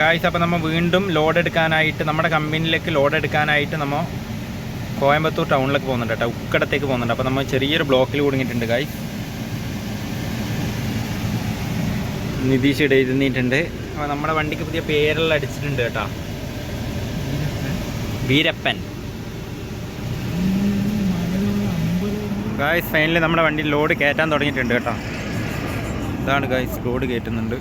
Guys അപ്പോൾ നമ്മൾ വീണ്ടും ലോഡ് എടുക്കാനായിട്ട് നമ്മുടെ കമ്പനിയിലേക്ക് ലോഡ് എടുക്കാനായിട്ട് നമ്മൾ കോയമ്പത്തൂർ ടൗണിലേക്ക് പോകുന്നുണ്ട് കേട്ടോ. ഉക്കടത്തേക്ക് പോകുന്നുണ്ട്. അപ്പോൾ നമ്മൾ ചെറിയൊരു ബ്ലോക്കിൽ കുടുങ്ങിയിട്ടുണ്ട് ഗായ്സ് നിതീഷ് ഇടയിരുന്നിട്ടുണ്ട് അപ്പോൾ നമ്മുടെ വണ്ടിക്ക് പുതിയ പേരെല്ലാം അടിച്ചിട്ടുണ്ട് കേട്ടോ. വീരപ്പൻ. ഗായ്സ് ഫൈനലി നമ്മുടെ വണ്ടി ലോഡ് കയറ്റാൻ തുടങ്ങിയിട്ടുണ്ട് കേട്ടോ. ഇതാണ് ഗായ്സ് ലോഡ് കയറ്റുന്നുണ്ട്.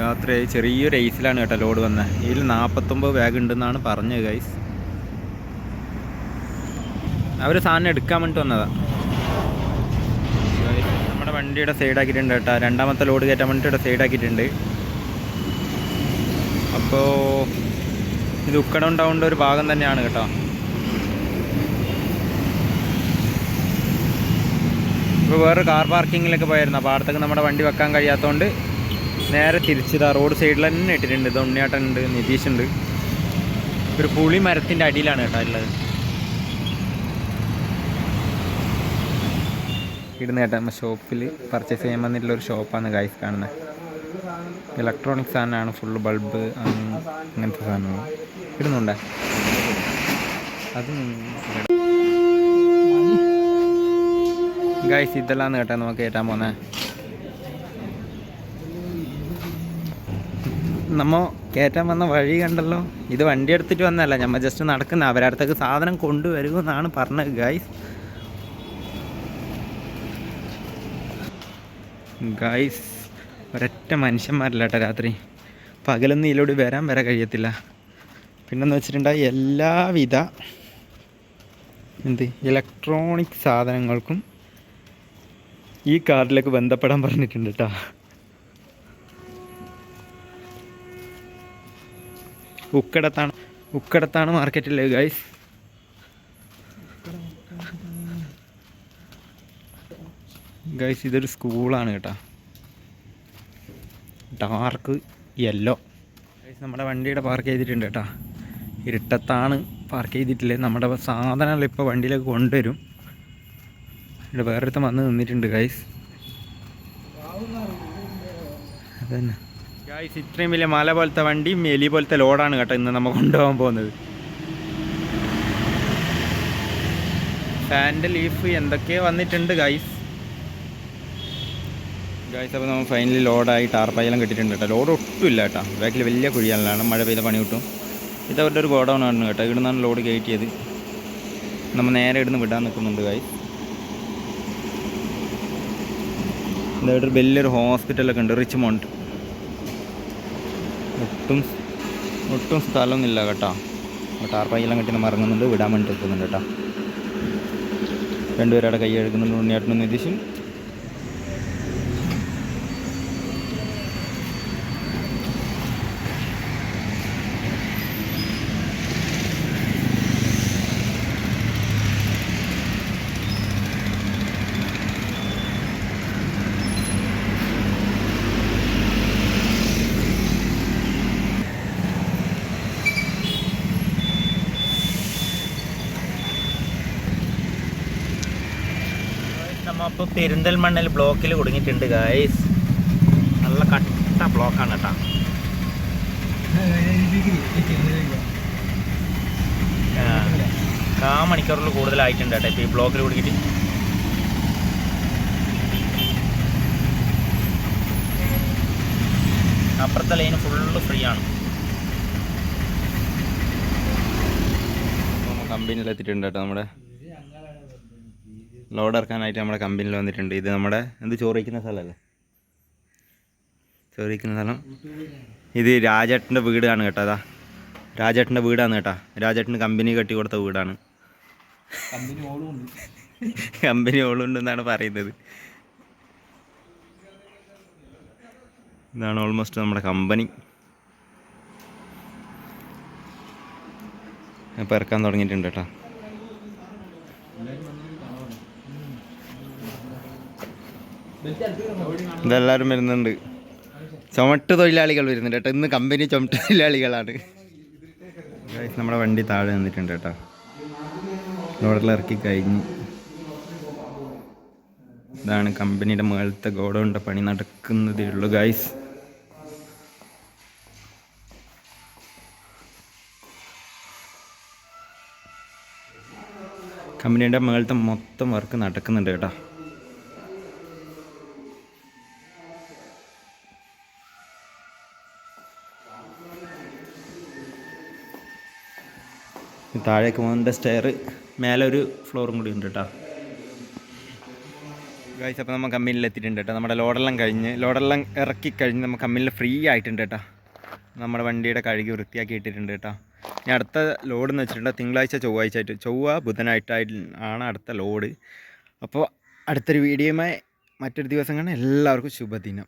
രാത്രി ചെറിയൊരു ഐസിലാണ് കേട്ടോ ലോഡ് വന്നത് ഇതിൽ നാൽപ്പത്തൊമ്പത് ബാഗ് ഉണ്ടെന്നാണ് പറഞ്ഞത് ഗൈസ് അവർ സാധനം എടുക്കാൻ വേണ്ടിട്ട് വന്നതാണ് നമ്മുടെ വണ്ടിയുടെ സൈഡാക്കിയിട്ടുണ്ട് കേട്ടോ. രണ്ടാമത്തെ ലോഡ് കയറ്റാൻ വേണ്ടിയിട്ട് സൈഡാക്കിയിട്ടുണ്ട് അപ്പോൾ ഇത് ഉക്കടം ഉണ്ടാവേണ്ട ഒരു ഭാഗം തന്നെയാണ് കേട്ടോ. ഇപ്പോൾ വേറൊരു കാർ പാർക്കിങ്ങിലൊക്കെ പോയായിരുന്നു. അപ്പോൾ അടുത്തൊക്കെ നമ്മുടെ വണ്ടി വെക്കാൻ കഴിയാത്തതുകൊണ്ട് നേരെ തിരിച്ചതാ റോഡ് സൈഡിൽ തന്നെ ഇട്ടിട്ടുണ്ട്. ഇത് ഉണ്ട് നിതീഷ് ഉണ്ട്. ഒരു പുളി മരത്തിന്റെ അടിയിലാണ് കേട്ടോ ഉള്ളത്. ഇടുന്ന കേട്ടോ നമ്മൾ ഷോപ്പിൽ പർച്ചേസ് ചെയ്യാൻ വന്നിട്ടുള്ള ഒരു ഷോപ്പാണ് ഗൈസ് കാണുന്നത് ഇലക്ട്രോണിക് സാധനമാണ് ഫുള്ള് ബൾബ് അങ്ങനത്തെ സാധനങ്ങൾ ഇടുന്നുണ്ടേ? അത് ഗൈസ് ഇതെല്ലാം കേട്ടോ നമുക്ക് കേട്ടാൻ പോന്നേ. നമ്മ കയറ്റാൻ വന്ന വഴി കണ്ടല്ലോ. ഇത് വണ്ടി എടുത്തിട്ട് വന്നതല്ല നമ്മൾ ജസ്റ്റ് നടക്കുന്ന. അവരടുത്തേക്ക് സാധനം കൊണ്ടുവരുമെന്നാണ് പറഞ്ഞത് ഗായ്സ് ഗായ്സ് ഒരൊറ്റ മനുഷ്യന്മാരില്ല കേട്ടോ രാത്രി. പകലൊന്നും ഇതിലൂടെ വരാൻ വരെ കഴിയത്തില്ല. പിന്നെന്ന് വെച്ചിട്ടുണ്ടെങ്കിൽ എല്ലാവിധ എന്ത് ഇലക്ട്രോണിക് സാധനങ്ങൾക്കും ഈ കാറിലേക്ക് ബന്ധപ്പെടാൻ പറഞ്ഞിട്ടുണ്ട് കേട്ടോ ഉക്കടത്താണ്. ഉക്കടത്താണ് മാർക്കറ്റിൽ ഗൈസ് ഗൈസ് ഇതൊരു സ്കൂളാണ് കേട്ടോ. ഡാർക്ക് യെല്ലോ ഗൈസ് നമ്മുടെ വണ്ടിയുടെ പാർക്ക് ചെയ്തിട്ടുണ്ട് കേട്ടോ. ഇരുട്ടത്താണ് പാർക്ക് ചെയ്തിട്ടില്ലേ. നമ്മുടെ സാധനങ്ങൾ ഇപ്പോൾ വണ്ടിയിലേക്ക് കൊണ്ടുവരും. ഇവിടെ വേറൊരുത്തം വന്ന് നിന്നിട്ടുണ്ട് ഗൈസ് അതന്നെ. ഗൈസ് ഇത്രയും വലിയ മല പോലത്തെ വണ്ടി എലി പോലത്തെ ലോഡാണ് കേട്ടോ ഇന്ന് നമ്മൾ കൊണ്ടുപോകാൻ പോകുന്നത്. ഫാന്റെ ലീഫ് എന്തൊക്കെയോ വന്നിട്ടുണ്ട് ഗായ്സ് ഗായ്സ് അപ്പോൾ നമ്മൾ ഫൈനലി ലോഡായി ടാർപ്പായെല്ലാം കിട്ടിയിട്ടുണ്ട് കേട്ടോ. ലോഡ് ഒട്ടും ഇല്ല കേട്ടോ. ബാക്കിൽ വലിയ കുഴിയാലാണ് മഴ പെയ്ത പണി കിട്ടും. ഇത് അവരുടെ ഒരു ഗോഡൗൺ ആണ് കേട്ടോ. ഇവിടുന്നാണ് ലോഡ് കയറ്റിയത് നമ്മൾ നേരെ ഇവിടുന്ന് വിടാൻ നിൽക്കുന്നുണ്ട് ഗായ്സ് ഇതായിട്ടൊരു വലിയൊരു ഹോസ്പിറ്റലൊക്കെ ഉണ്ട് റിച്ച്മോണ്ട് ഒട്ടും ഒട്ടും സ്ഥലമൊന്നുമില്ല കേട്ടോ. ടാർപ്പായെല്ലാം കെട്ടി നമ്മൾ ഇറങ്ങുന്നുണ്ട് വിടാൻ വേണ്ടി എത്തുന്നുണ്ട് കേട്ടോ. രണ്ടുപേരുടെ കൈ എടുക്കുന്നുണ്ട് ഉണ്ണിയാട്ടനും നിതീഷും. നമ്മപ്പോൾ പെരിന്തൽമണ്ണയിൽ ബ്ലോക്കിൽ കുടുങ്ങിയിട്ടുണ്ട് ഗായ്സ് നല്ല കട്ട ബ്ലോക്കാണ് കേട്ടോ. കാ മണിക്കൂറിൽ കൂടുതലായിട്ടുണ്ട് കേട്ടോ ഇപ്പോൾ ഈ ബ്ലോക്കിൽ കുടുങ്ങിയിട്ട്. അപ്പുറത്തെ ലൈന് ഫുള്ള് ഫ്രീ ആണ്. കമ്പനിയിലെത്തിയിട്ടുണ്ട് കേട്ടോ നമ്മുടെ ലോഡ് ഇറക്കാനായിട്ട് നമ്മുടെ കമ്പനിയിൽ വന്നിട്ടുണ്ട്. ഇത് നമ്മുടെ എന്ത് ചോറിക്കുന്ന സ്ഥലമല്ലേ ചോറിക്കുന്ന സ്ഥലം. ഇത് രാജേട്ടന്റെ വീടാണ് കേട്ടോ അതാ. രാജേട്ടന്റെ വീടാണ് കേട്ടോ. രാജേട്ടന് കമ്പനി കെട്ടി കൊടുത്ത വീടാണ്. കമ്പനി ഓളുണ്ടെന്നാണ് പറയുന്നത്. ഇതാണ് ഓൾമോസ്റ്റ് നമ്മുടെ കമ്പനി. ഇപ്പോൾ ഇറക്കാൻ തുടങ്ങിയിട്ടുണ്ട് കേട്ടോ. ഇതെല്ലാവരും വരുന്നുണ്ട്. ചുമട്ട് തൊഴിലാളികൾ വരുന്നുണ്ട് കേട്ടോ. ഇന്ന് കമ്പനി ചുമട്ട് തൊഴിലാളികളാണ്. നമ്മുടെ വണ്ടി താഴെ നിന്നിട്ടുണ്ട് കേട്ടോ. റോഡിൽ ഇറക്കി കഴിഞ്ഞ്. ഇതാണ് കമ്പനിയുടെ മുകളിലത്തെ ഗോഡൗണിന്റെ പണി നടക്കുന്നതേ ഉള്ളൂ ഗൈസ് കമ്പനിയുടെ മുകളിലത്തെ മൊത്തം വർക്ക് നടക്കുന്നുണ്ട് കേട്ടോ. താഴേക്ക് പോകുന്നതിന്റെ സ്റ്റെയർ മേലെ ഒരു ഫ്ലോറും കൂടി ഉണ്ട് കേട്ടോ ഗൈസ് അപ്പോൾ നമ്മൾ കമ്പനിയിൽ എത്തിയിട്ടുണ്ട് കേട്ടോ നമ്മുടെ ലോഡെല്ലാം കഴിഞ്ഞ് ലോഡെല്ലാം ഇറക്കി കഴിഞ്ഞ് നമ്മൾ കമ്പനിയിൽ ഫ്രീ ആയിട്ടുണ്ട് കേട്ടോ നമ്മുടെ വണ്ടിയുടെ കഴുകി വൃത്തിയാക്കി ഇട്ടിട്ടുണ്ട് കേട്ടോ ഇനി അടുത്ത ലോഡ് എന്ന് വെച്ചിട്ടുണ്ടെങ്കിൽ തിങ്കളാഴ്ച ചൊവ്വാഴ്ച ആയിട്ട് ചൊവ്വ ബുധനായിട്ടായിട്ട് ആണ് അടുത്ത ലോഡ്. അപ്പോൾ അടുത്തൊരു വീഡിയോയുമായി മറ്റൊരു ദിവസം കാണാൻ എല്ലാവർക്കും ശുഭദിനം.